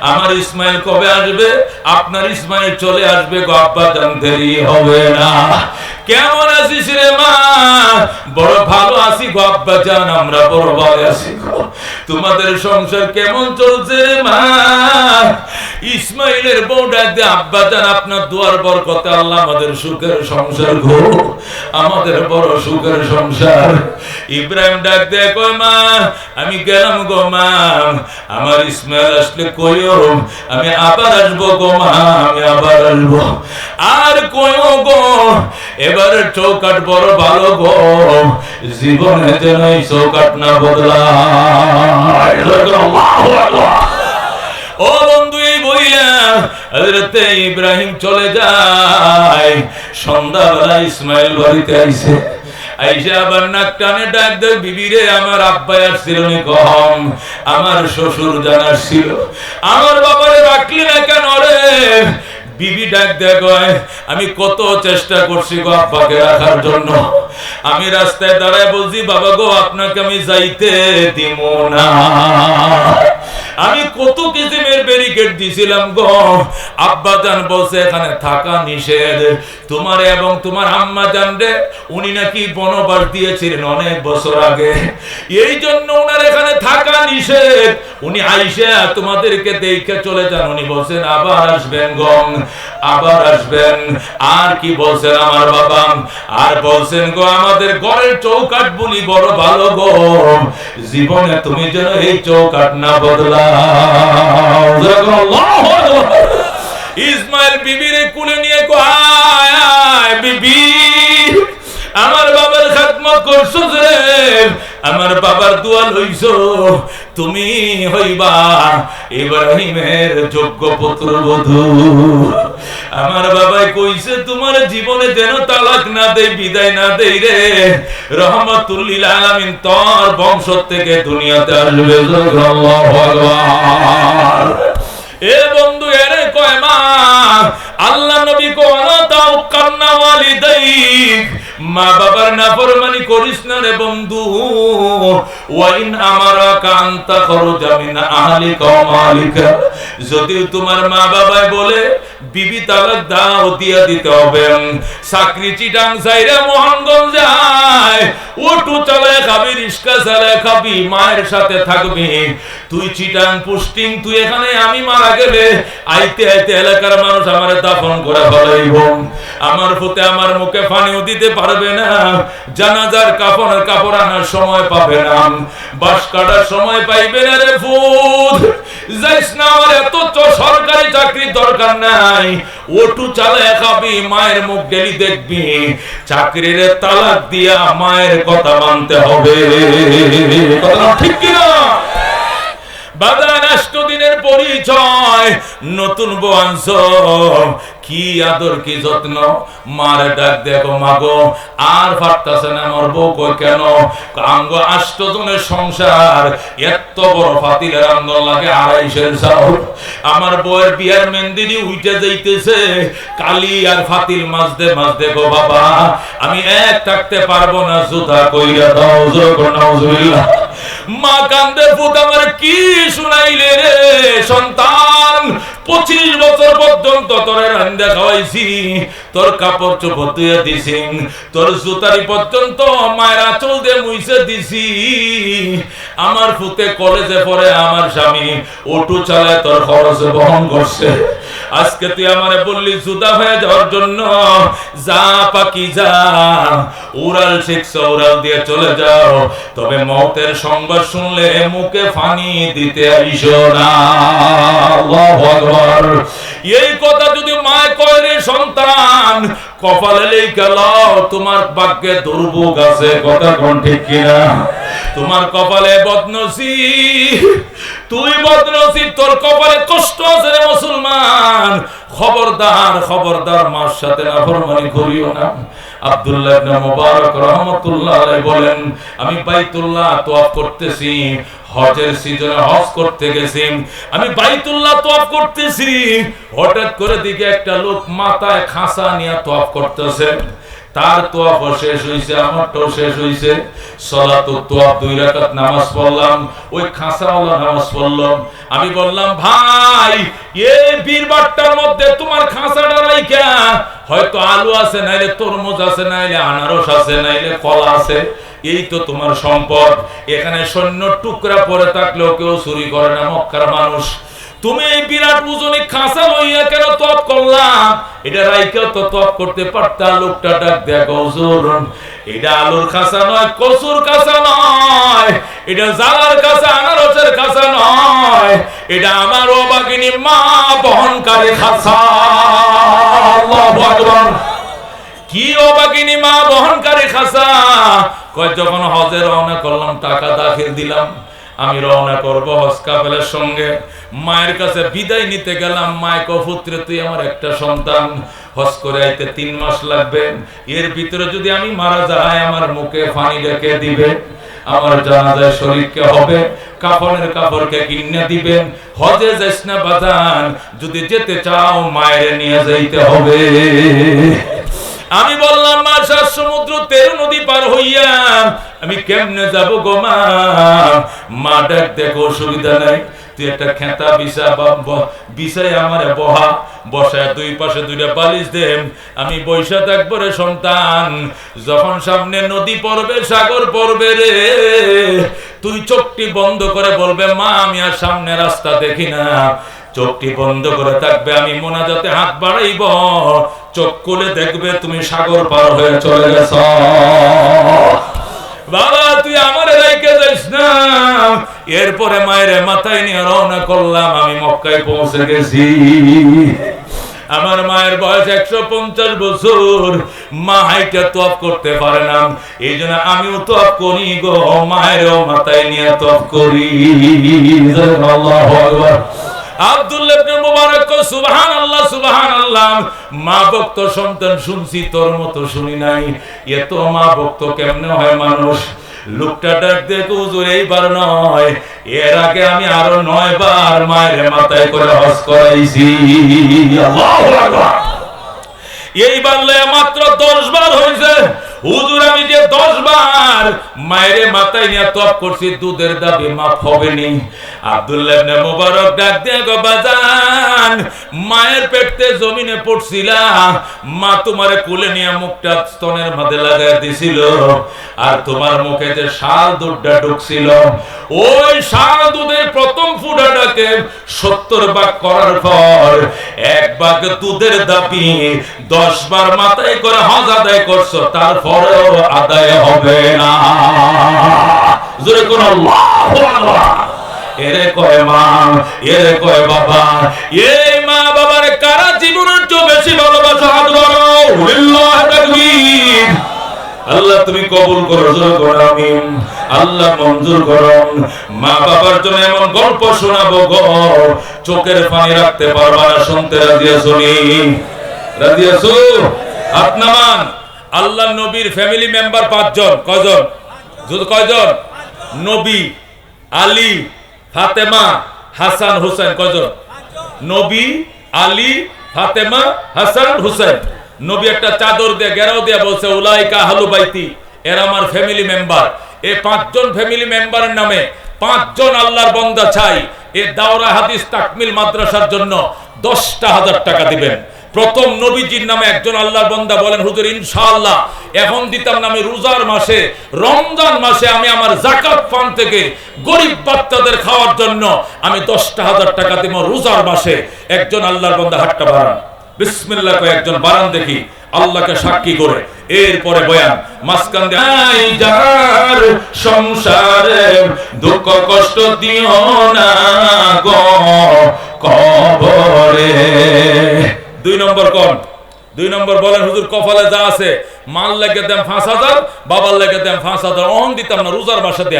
আমার ইসমাইল কবে আসবে? আপনার ইসমাইল চলে আসবে গব্বা দেরি হবে না। কেমন আছিস রে মা? বড় ভালো আছি গো আব্বা জান, আমরা বড় ভালো আছি তোমাদের সংসার কেমন চলছে, মা? ইসমাইলের বউ ডাক দিয়ে, আব্বা জান, আপনার দুয়ার বরকতে আল্লাহ আমাদের সুখের সংসার গো। আমাদের বড় সুখের সংসার। ইব্রাহিম ডাক কয়, মা, আমি গেলাম গো, মা। আমার ইসমাইল আসলে কইও আমি আবার আসব গো, মা, আমি আবার আসব। আর কইও গো এবারে চৌকাট বড় ভালো গো। জীবনে যেন এই চৌকাট না বদলায়। ও বন্ধু, এই বইয়া ইব্রাহিম চলে যায়। সন্ধ্যাবেলা ইসমাইল বাড়িতে আইসা আমার আমার শ্বশুর জানার ছিল। আমার বাবারে রাখলি না কেন রে? বিবি ডাক দেয় আমি কত চেষ্টা করছি গো আব্বাকে রাখার জন্য। আমি রাস্তায় দাঁড়ায় বলছি, বাবা গো, আপনাকে আমি যাইতে দিব না। আমি কত কিসিমের ব্যারিকেড দিছিলাম গো। আব্বা জান বলছে, এখানে থাকা নিষেধ। তোমার এবং তোমার আম্মা জান রে, উনি নাকি বনবাস দিয়েছিলেন অনেক বছর আগে। এই জন্য ওনার এখানে থাকা নিষেধ। উনি আইসা তোমাদেরকে দেখে চলে যান। উনি বলছেন, আবার আসবেন গং। আবার আসবেন। আর কি বলছেন আমার বাবা? আর বলছেন গো, আমাদের ঘরের চৌকাট বলি বড় ভালো গো। জীবনে তুমি যেন এই চৌকাট না বদলাও। ইসমাইল বিবিরে কুলে নিয়ে কো, আয় বিবি। আমার বাবার খাতমা করছ রে। আমার বাবার দোয়া লইছো। তুমি হইবা ইব্রাহিমের যোগ্য পুত্র বধূ আমার বাবাই কইছে, তোমার জীবনে যেন তালাক না দেই, বিদায় না দেই রে। রহমতুল্লিল আলামিন তোর বংশ থেকে দুনিয়াতে আসবে আকবার। এ বন্ধু, এরে কয় মা, আল্লাহ নবী কো আলা তাও কান্না ওয়ালিদাইক মা বাবার নাফরমানি করিস না রে বন্ধু। ওয়াইন আমারা কান্তা খরজা মিন আহলি কমালিকা যদি তোমার মা বাবাই বলে, বিবি তালাক দাও, দিয়া দিতে হবে। চাকরি চিটাং সাইরা মোহনগঞ্জ যায়। ওটু চালায় খাবি, রিস্কা খাবি, মায়ের সাথে থাকবি। তুই তুই এখানে আমি মারা গেলে আইতে আইতে এলাকার মানুষ আমার দাফন করে আমার আমার মুখে পানিও দিতে পারবে না, জানাজার কাপড় কাপড় আনার সময় পাবে না। বাস কাটার সময় পাইবে না রে ফুদ যাইস না আমার এত সরকারি চাকরি দরকার নাই। ওটু চালায় খাবি, মায়ের মুখ ডেলি দেখবি। চাকরির তালাক দিয়া মায়ের কথা মানতে হবে। কথা ঠিক কিনা? বাদান দিনের পরিচয়। নতুন বংশ কি আদর, কি যত্ন? মার ডাক দেখো, মাগো। আর ফাটতাছে না আমার বউ কই কেন? আঙ্গ আষ্ট জনের সংসার। এত বড় ফাতিলের আন্দোলন লাগে আড়াইশের চাউল। আমার বউয়ের বিয়ার মেন্দিনি উইটে যাইতেছে। কালি আর ফাতিল মাঝদে মাঝদে গো বাবা। আমি এক থাকতে পারব না, জুতা কইরা দাও, জোর নাউজুবিল্লাহ মা কান্দে পুত আমার কি শুনাইলে রে সন্তান? পঁচিশ বছর পর্যন্ত রান্দা খাওয়াইছি। তোর কাপড় চোপড় দিছি। তোর জুতারি পর্যন্ত মায়ের আঁচল দিয়ে মুইছে দিছি। আমার ফুতে কলেজে পড়ে আমার স্বামী অটো চালায় তোর খরচ বহন করছে। আজকে তুই আমারে বললি, জুদা হয়ে যাওয়ার জন্য যা পাকি যা, উড়াল শিখছ, উড়াল দিয়ে চলে যাও। তবে মতের সংবাদ শুনলে মুখে ফানি দিতে আইসো না। আকবার। এই কথা যদি মায় কয় রে সন্তান, কপালে লেখা তোমার বাক্যে দুর্ভোগ আছে কথা কোন ঠিক কিনা তোমার কপালে বদনসিব। তুই বদনসিব, তোর কপালে কষ্ট আছে রে মুসলমান। খবরদার খবরদার, মার সাথে নাফরমানি করিও না। আব্দুল্লাহ মুবারক বলেন, আমি বাইতুল্লাহ তওয়াফ করতেছি, হজের সিজনে হজ করতে গেছি। আমি বাইতুল্লাহ করতেছি। হঠাৎ করে দিকে একটা লোক মাথায় খাসা নিয়ে তওয়াফ করতেছে। তার তোয়াফ শেষ হইছে, আমারটাও শেষ হইছে। সলাত তোয়াফ দুই রাকাত নামাজ পড়লাম, ওই খাসাওয়ালা নামাজ পড়লাম। আমি বললাম, ভাই এই বীরবারটার মধ্যে তোমার খাসাটা রাইখা। হয়তো আলু আছে, নাইলে তরমুজ আছে, নাইলে আনারস আছে, নাইলে কলা আছে। এই তো তোমার সম্পদ। এখানে সৈন্য টুকরা পরে থাকলেও কেউ চুরি করে না, মক্কার মানুষ। তুমি এই বিরাট ওজনে খাঁচা লইয়া কেন তপ করলাম এটা রাইকেও তো তপ করতে পারতা, লোকটা ডাক এটা খাসা নয় খাসা নয়। এটা জালার খাসা আনারসের খাসা নয়। এটা আমার অবাগিনী মা বহনকারী খাসা কি অবাগিনী মা বহনকারী খাসা কয়, যখন হজে রওনা করলাম, টাকা দাখিল দিলাম। আমি রওনা করব হজ কাফেলার সঙ্গে। মায়ের কাছে বিদায় নিতে গেলাম। মায় কপুত্রে তুই আমার একটা সন্তান। হজ করে আইতে তিন মাস লাগবে। এর ভিতরে যদি আমি মারা যাই, আমার মুখে পানি রেখে দিবে। আমার জানাজায় শরীরকে হবে। কাফনের কাপড়কে কিনে দিবেন হজে যাইস না বাজান। যদি যেতে চাও, মায়ের নিয়ে যাইতে হবে। আমি বললাম মা সাত সমুদ্র তেরো নদী পার হইয়া আমি কেমনে যাব গো মা? মা ডাক, দেখো, অসুবিধা নাই। তুই একটা খেতা বিছা বিছাই আমার বহা। বসায় দুই পাশে দুইটা বালিশ আমি বৈশা সন্তান। যখন সামনে নদী পড়বে, সাগর পড়বে রে। তুই চোখটি বন্ধ করে বলবে, মা, আমি আর সামনে রাস্তা দেখি না। চোখটি বন্ধ করে থাকবে, আমি মোনাজাতে হাত বাড়াইব। চোখ খুলে দেখবে তুমি সাগর পার হয়ে চলে গেছ। বাবা, তুই আমার রাইকে যাইস না। এরপরে মায়ের মাথায় নিয়ে রওনা করলাম, আমি মক্কায় পৌঁছে গেছি। আমার মায়ের বয়স একশো পঞ্চাশ বছর। মা হাইটা তপ করতে পারে না। এই জন্য আমিও তপ করি গো, মায়েরও মাথায় নিয়ে তপ করি। এইবার নয়। এর আগে আমি আরও নয় বার মায়ের মাথায় করে হজ করাইছি। এইবার মাত্র দশ বার হয়েছে। হুজুর, আমি যে দশ বার মায়ের মাথায় নিয়ে তপ করছি, দুধের দাবি মাফ হবে নি আর তোমার মুখে যে ঢুকছিল, ওই প্রথম ফুটাটাকে সত্তর ভাগ করার পর এক দুধের দাবি দশ বার মাথায় করে হজ আদায় করছ তারপরেও আদায় হবে না। জোরে কোন এরে কয় মা, এরে কয় বাবা এই মা বাবার কারা জীবনের চেয়ে বেশি ভালোবাসা? হাত ধরো লিল্লাহ তাকবীর। আল্লাহ তুমি কবুল করো আমিন। আল্লাহ মঞ্জুর করো। মা বাবার জন্য এমন গল্প শোনাবো গো। চোখের পানি রাখতে পারবা না, শুনতে রাজি আছো নি? রাজি আছো? আপনামান আল্লাহ নবীর ফ্যামিলি মেম্বার পাঁচজন কয়জন যদি কয়জন? নবী, আলী, ফাতেমা, হাসান, হুসেন, কয়জন? নবী, আলী, ফাতেমা, হাসান, হুসেন। নবী একটা চাদর দিয়ে, গেরাও দিয়ে বলছে, উলাইকা হালু বাইতি, এরা আমার ফ্যামিলি মেম্বার এ পাঁচজন ফ্যামিলি মেম্বারের নামে পাঁচজন আল্লাহর বন্দা চাই। এ দাওরা হাদিস তাকমিল মাদ্রাসার জন্য দশটা হাজার টাকা দিবেন। প্রথম নবীজির নামে একজন আল্লাহর বন্দা বলেন, হুজুর, ইনশাআল্লাহ, এখন দিতাম না আমি রোজার মাসে, রমজান মাসে আমি আমার জাকাত ফান্ড থেকে গরিব বাচ্চাদের খাওয়ার জন্য আমি দশটা হাজার টাকা দিব রোজার মাসে। একজন আল্লাহর বন্দা হাটটা বাড়ান। বিসমিল্লাহ কয় একজন বাড়ান দেখি, আল্লাহকে সাক্ষী করে। এরপরে বয়ান মাসকান যার সংসারে দুঃখ কষ্ট দিও না গো কবরে। দুই নম্বর কোন? দুই নম্বর বলেন হুজুর কপালে যা আছে মাল লেগে দেন পাঁচ হাজার বাবার লেগে দেন পাঁচ হাজার অহন দিতাম না রোজার বাসা দেন।